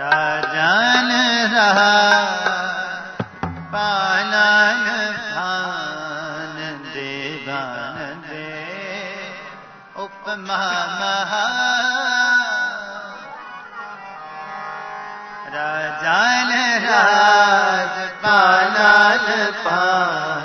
ਰਾਜਨ ਰਹਾ ਪਾਲਨ ਭਾਨ ਦੇ ਬਨ ਦੇ। ਉਪਮਾ ਮਹਾ ਰਾਜਨ ਰਾਜ ਪਾਲਨ ਭਾਨ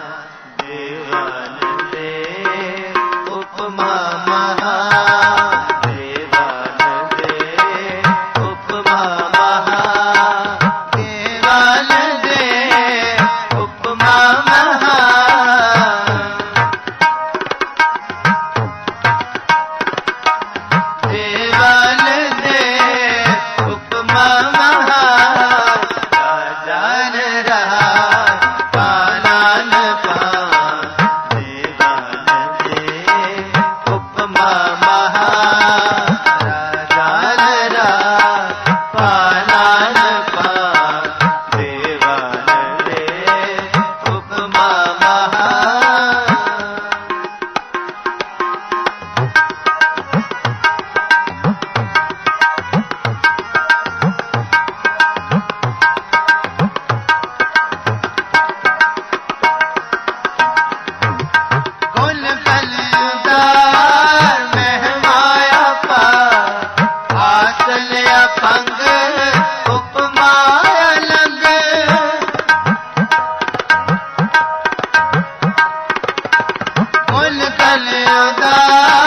माता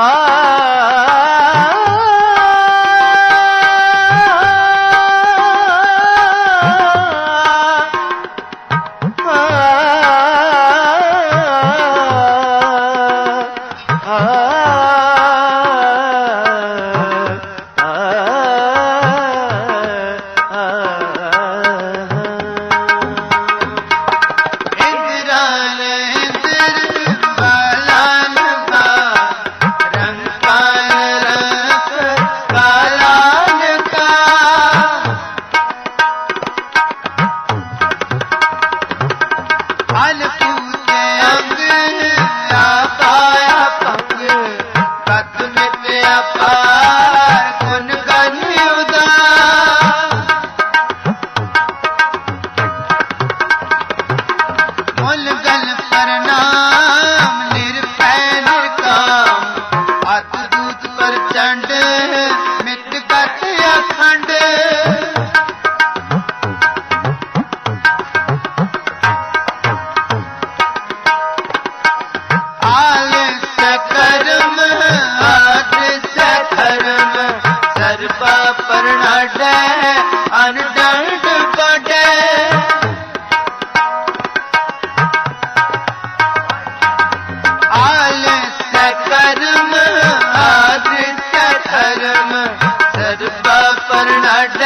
Ah पर चढ़ பருநாட்ட